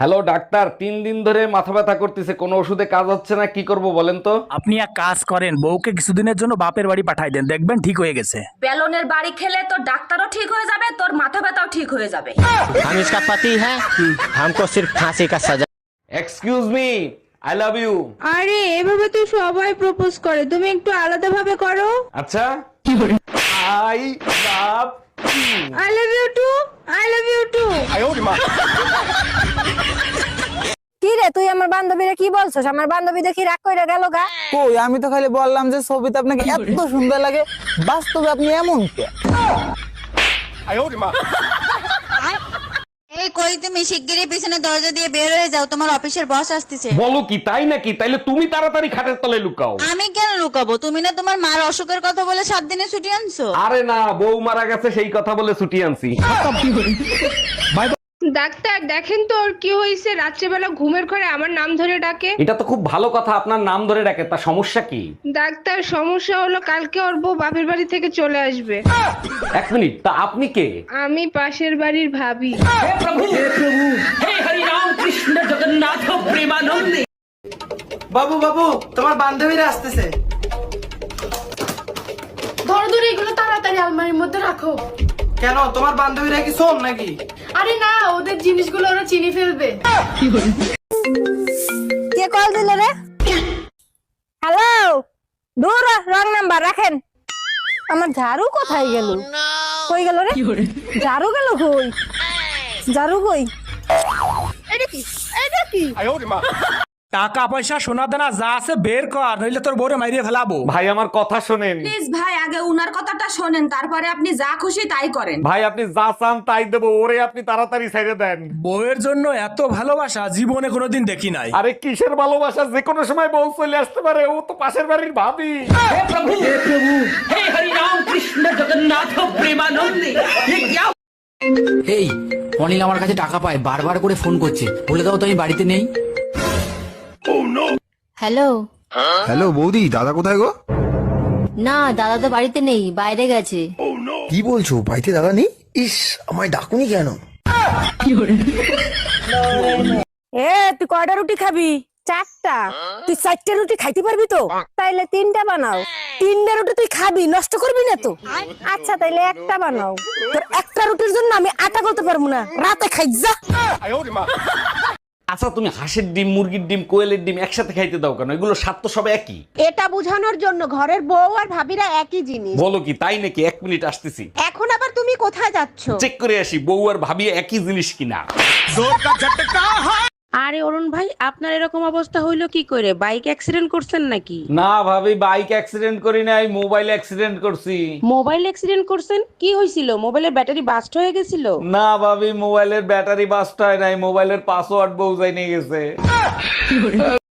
Hello doctor তিন দিন ধরে মাথা ব্যথা করতেছে কোনো ওষুধে কাজ হচ্ছে না কি করব বলেন তো আপনি এক কাজ করেন বউকে কিছুদিনের জন্য বাপের বাড়ি পাঠাই দেন দেখবেন ঠিক হয়ে গেছে বেলনের বাড়ি খেলে তোর ডাক্তারও ঠিক হয়ে যাবে তোর মাথা ব্যথাও ঠিক হয়ে যাবে हम इसका पति है हमको सिर्फ फांसी का सजा excuse me I love you আরে এভাবে তো সবাই প্রপোজ করে তুমি একটু আলাদা ভাবে করো আচ্ছা I love I love you too I love you too কি রে তুই আমার বান্ধবীরা কি বলছস? আমার বান্ধবী দেখি রাগ কইরা গেল গা? কই আমি তো খালি বললাম যে ছবিতে আপনাকে এত সুন্দর লাগে বাস্তবে আপনি এমন কে? এই কই তুমি? শিগগিরই পিছনে দরজা দিয়ে বের হয়ে যাও তোমার অফিসের বস আসতেছে। বলো কি তাই নাকি? তাইলে তুমি তাড়াতাড়ি খাটের তলে লুকাও। আমি কেন লুকাবো? তুমি না তোমার মার অসুখের কথা বলে সাত দিনে ছুটি আনছো? আরে না বউ মারা গেছে সেই কথা বলে ছুটি আনছি। ডাক্তার দেখেন তো ওর কি হয়েছে। রাত্রেবেলা ঘুমের ঘরে আমার নাম ধরে ডাকে। এটা তো খুব ভালো কথা আপনার নাম ধরে ডাকে তা সমস্যা কি? ডাক্তার সমস্যা হলো কালকে ওর বউ বাপের বাড়ি থেকে চলে আসবে। এক মিনিট তা আপনি কে? আমি পাশের বাড়ির ভাবি। হে প্রভু হে প্রভু হে হরি রাম কৃষ্ণ জগন্নাথ প্রেমানন্দে। বাবু বাবু তোমার বান্ধবীরা আসতেছে। ধরো ধরো এগুলো তাড়াতাড়ি আলমারির মধ্যে রাখো। কেন? তোমার বান্ধবীরা কি শোন নাকি? আরে না ওদের জিনিসগুলো ওরা চিনি ফেলবে। কে কল দিল রে? হ্যালো দূর রং নাম্বার রাখেন। আমার ঝাড়ু কোথায় গেল? কই গেল রে? ঝাড়ু গেল কই? ঝাড়ু কই? এটা কি? এটা কি? টাকা পয়সা সোনা দানা যা আছে বের কর নইলে তোর বউরে মাইরিয়ে ফেলাবো। ভাই আমার কথা শোনেন। প্লিজ ভাই আগে উনার কথাটা শোনেন তারপরে আপনি যা খুশি তাই করেন। ভাই আপনি যা চান তাই দেবো ওরে আপনি তাড়াতাড়ি ছেড়ে দেন। বউয়ের জন্য এত ভালোবাসা জীবনে কোনোদিন দেখি নাই। আরে কিসের ভালোবাসা? যে কোনো সময় বউ চলে আসতে পারে ও তো পাশের বাড়ির ভাবি। হে প্রভু হে প্রভু হে হরি রাম কৃষ্ণ জগন্নাথ প্রেমানন্দে এই অনিল আমার কাছে টাকা পায় বারবার করে ফোন করছে। বলে দাও তো আমি বাড়িতে নেই। হ্যালো? হ্যালো বৌদি দাদা কোথায় গো? না দাদা তো বাড়িতে নেই বাইরে গেছে। কি বলছো? বাড়িতে দাদা নেই? ইস আমায় ডাকুনি কেন? এ তুই কয়টা রুটি খাবি? চারটা। তুই চারটা রুটি খাইতে পারবি তো? তাইলে তিনটা বানাও। তিনটা রুটি তুই খাবি নষ্ট করবি না তো? আচ্ছা তাইলে একটা বানাও। তোর একটা রুটির জন্য আমি আটা করতে পারব না। রাতে খাই যা। আচ্ছা তুমি হাঁসের ডিম মুরগির ডিম কোয়েলের ডিম একসাথে খাইতে দাও কেন? এগুলো স্বাদ তো সব একই। এটা বোঝানোর জন্য ঘরের বউ আর ভাবিরা একই জিনিস। বলো কি তাই নাকি? এক মিনিট আসতেছি। এখন আবার তুমি কোথায় যাচ্ছ? চেক করে আসি বউ আর ভাবি একই জিনিস কিনা। আরে অরুণ ভাই আপনার এরকম অবস্থা হইল কি করে? বাইক অ্যাক্সিডেন্ট করছেন নাকি? না ভাবি বাইক অ্যাক্সিডেন্ট করি নাই মোবাইল অ্যাক্সিডেন্ট করছি। মোবাইল অ্যাক্সিডেন্ট করছেন? কি হয়েছিল মোবাইলের ব্যাটারি বাস্ট হয়ে গেছিল? না ভাবি মোবাইলের ব্যাটারি বাস্ট হয় নাই মোবাইলের পাসওয়ার্ড বউ যাই নিয়ে গেছে।